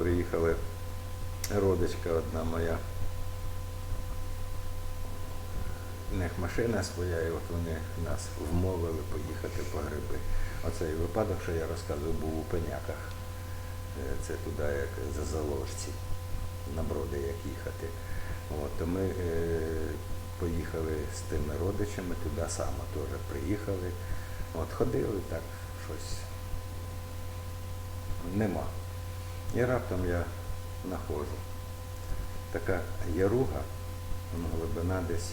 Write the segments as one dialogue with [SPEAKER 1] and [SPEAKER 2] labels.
[SPEAKER 1] приїхали родичка одна моя. У них машина своя, і от вони нас вмовили поїхати по гриби. Оцей випадок, що я розказував, був у пеняках. Е, Це туди, як за заложці, на броди як їхати. От, то ми е, поїхали з тими родичами туди само теж приїхали. От ходили так, щось нема. І раптом я знаходжу. Така яруга, ну, глибина десь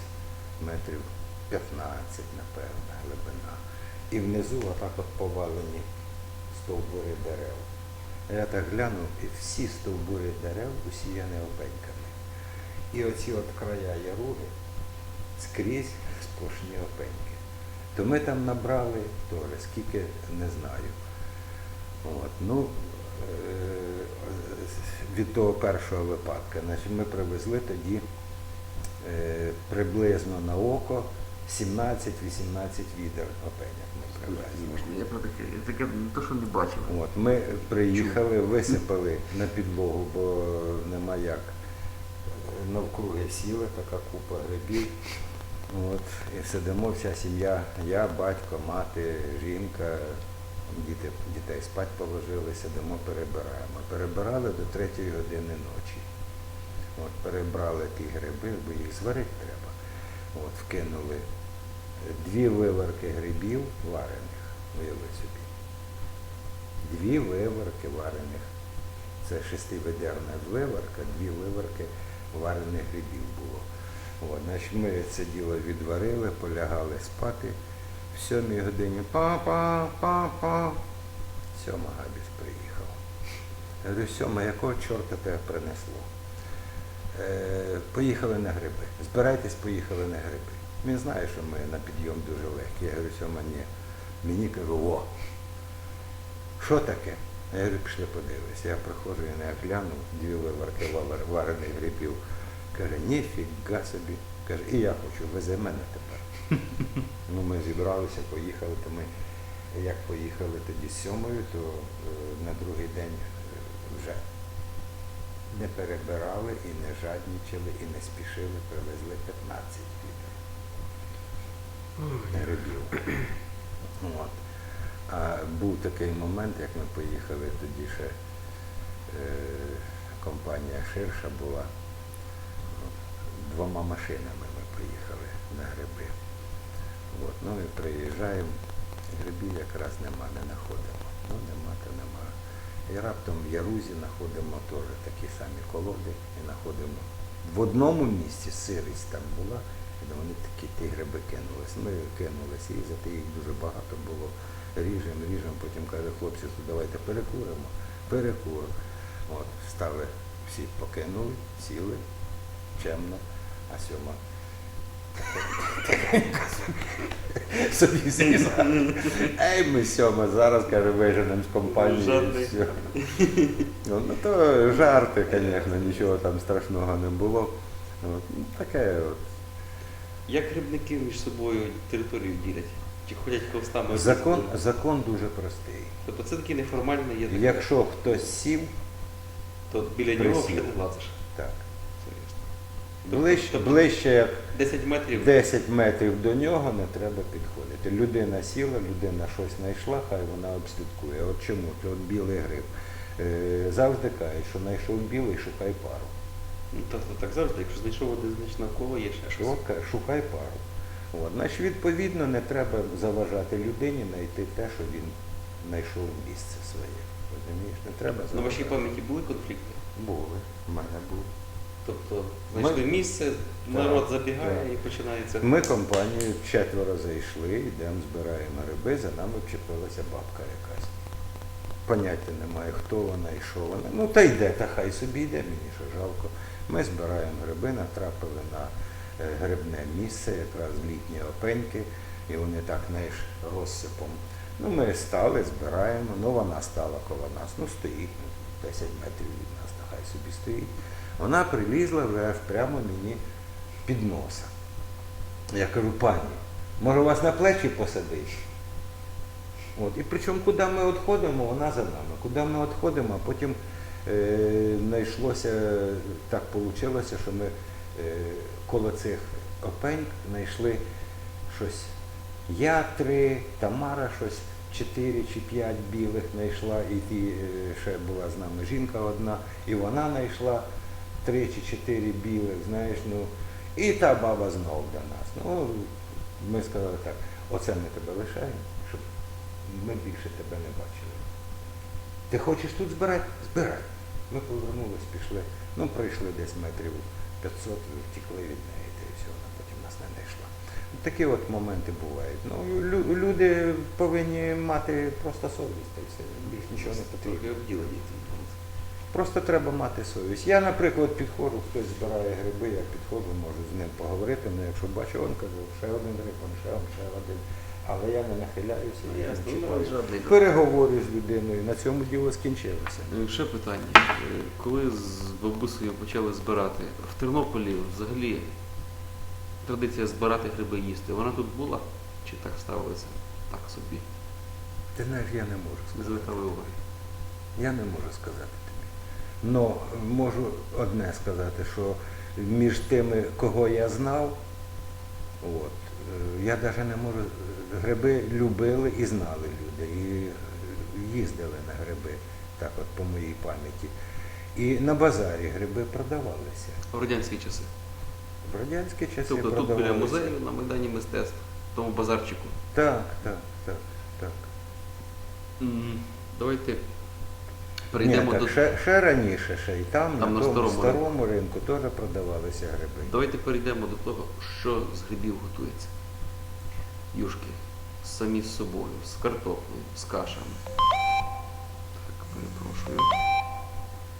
[SPEAKER 1] метрів 15, напевно, глибина. І внизу отак от повалені стовбури дерев. Я так глянув, і всі стовбури дерев усіяні опеньками. І оці от края яруги скрізь сплошні опеньки. То ми там набрали теж, скільки не знаю. От, ну, від того першого випадка, значить, ми привезли тоді е, приблизно на око 17-18 відер опеняк ми привезли.
[SPEAKER 2] Я про таке, я таке не то, що не бачив.
[SPEAKER 1] От, ми приїхали, висипали на підлогу, бо нема як. Навкруги сіли, така купа грибів. От, і сидимо вся сім'я, я, батько, мати, жінка, діти, дітей спать положили, сидимо, перебираємо. Перебирали до третьої години ночі. От, перебрали ті гриби, бо їх зварити треба. От, вкинули дві виварки грибів варених, уяви собі. Дві виварки варених. Це шестивидерна виварка, дві виварки варених грибів було. От, значить, ми це діло відварили, полягали спати. В сьомій годині па-па-па-па. Сьома Габіс приїхав. Я говорю, сьома, якого чорта тебе принесло? Е, поїхали на гриби. Збирайтесь, поїхали на гриби. Він знає, що ми на підйом дуже легкі. Я говорю, сьома, ні. Мені кажу, о, що таке? Я говорю, пішли подивись. Я приходжу і не гляну, дві виварки варених грибів. Каже, ніфіга собі. Каже, і я хочу, вези мене тепер. Ну, ми зібралися, поїхали, то ми, як поїхали тоді з сьомою, то е, на другий день е, вже не перебирали і не жаднічали, і не спішили, привезли 15 літрів грибів. От. А був такий момент, як ми поїхали, тоді ще е, компанія ширша була. Двома машинами ми приїхали на гриби. Ну і приїжджаємо, грибів якраз нема, не знаходимо. Ну нема, то нема. І раптом в Ярузі знаходимо теж такі самі колоди і знаходимо. В одному місці сирість там була, і вони такі ті гриби кинулись. Ми кинулись різати, їх дуже багато було. Ріжемо, ріжемо, потім каже, хлопці, давайте перекуримо. Перекур. От, стали, всі покинули, сіли, чемно, а сьома собі зрізала. Ей, ми сьома, зараз, каже, виженемо з компанії. і все. Ну, ну, то жарти, звісно, нічого там страшного не було. От, ну, таке от.
[SPEAKER 3] Як грибники між собою територію ділять? Чи ходять хвостами?
[SPEAKER 1] Закон, закон дуже простий.
[SPEAKER 3] Тобто це такий неформальний є таке.
[SPEAKER 1] Якщо хтось сів,
[SPEAKER 3] то біля нього
[SPEAKER 1] присів.
[SPEAKER 3] вже не лазиш.
[SPEAKER 1] так. Ближче, ближче як
[SPEAKER 3] 10 метрів.
[SPEAKER 1] 10 метрів до нього не треба підходити. Людина сіла, людина щось знайшла, хай вона обслідкує. От чому? От білий гриб. Е, завжди кажуть, що знайшов білий, шукай пару.
[SPEAKER 3] Ну, так, так завжди, якщо знайшов один, значить навколо є ще щось.
[SPEAKER 1] Що? Шукай пару. От. Значить, відповідно, не треба заважати людині знайти те, що він знайшов місце своє. Розумієш? Не треба
[SPEAKER 3] На вашій пам'яті були конфлікти?
[SPEAKER 1] Були. В мене були.
[SPEAKER 3] Тобто знайшли
[SPEAKER 1] Ми-
[SPEAKER 3] місце, народ
[SPEAKER 1] Так,
[SPEAKER 3] забігає
[SPEAKER 1] так.
[SPEAKER 3] і починається.
[SPEAKER 1] Ми компанією четверо зайшли, йдемо, збираємо гриби, за нами вчепилася бабка якась. Поняття немає, хто вона і що вона. Ну та йде, та хай собі йде, мені що жалко. Ми збираємо гриби, натрапили на е, грибне місце, якраз літні опеньки, і вони так, знаєш, розсипом. Ну, ми стали, збираємо, ну вона стала коло нас, ну стоїть, ну, 10 метрів від нас, нехай собі стоїть. Вона прилізла прямо мені під носа. Я кажу, пані, може вас на плечі посадити? От. І причому, куди ми відходимо, вона за нами. Куди ми відходимо, а потім е, знайшлося, так вийшло, що ми е, коло цих опень знайшли щось. Я три, Тамара щось чотири чи п'ять білих знайшла, і ті, е, ще була з нами жінка одна, і вона знайшла три чи чотири білих, знаєш, ну, і та баба знов до нас. Ну, ми сказали так, оце ми тебе лишаємо, щоб ми більше тебе не бачили. Ти хочеш тут збирати? Збирай. Ми повернулись, пішли. Ну, пройшли десь метрів 500, втікли від неї, та і все, вона потім нас не знайшла. Такі от моменти бувають. Ну, лю- люди повинні мати просто совість, та все. Більш нічого не потрібно. Просто треба мати совість. Я, наприклад, підходжу, хтось збирає гриби, я підходжу, можу з ним поговорити, але якщо бачу, він каже, ще один гриб, он ще, он ще один. Але я не нахиляюся, я
[SPEAKER 3] Ясно,
[SPEAKER 1] не
[SPEAKER 3] ну,
[SPEAKER 1] чіпаю. Переговорю з людиною, на цьому діло скінчилося.
[SPEAKER 4] Ще питання. Е, Коли з бабусею почали збирати, в Тернополі взагалі традиція збирати гриби їсти, вона тут була? Чи так ставилися? Так собі.
[SPEAKER 1] Ти знаєш, я не можу сказати.
[SPEAKER 4] звертали уваги.
[SPEAKER 1] Я не можу сказати. Но можу одне сказати, що між тими, кого я знав, от, е, я навіть не можу. Гриби любили і знали люди, і їздили на гриби, так от по моїй пам'яті. І на базарі гриби продавалися.
[SPEAKER 4] В радянські часи.
[SPEAKER 1] В радянські часи
[SPEAKER 4] Тобто тут біля музею на Майдані мистецтв, в тому базарчику.
[SPEAKER 1] Так, так, так, так.
[SPEAKER 4] Давайте перейдемо
[SPEAKER 1] Ні, так,
[SPEAKER 4] до.
[SPEAKER 1] ще, ще раніше, ще і там,
[SPEAKER 4] Там
[SPEAKER 1] на
[SPEAKER 4] на
[SPEAKER 1] тому
[SPEAKER 4] старому
[SPEAKER 1] старому ринку теж продавалися гриби.
[SPEAKER 4] Давайте перейдемо до того, що з грибів готується. Юшки. Самі з собою, з картоплею, з кашами. Так, перепрошую.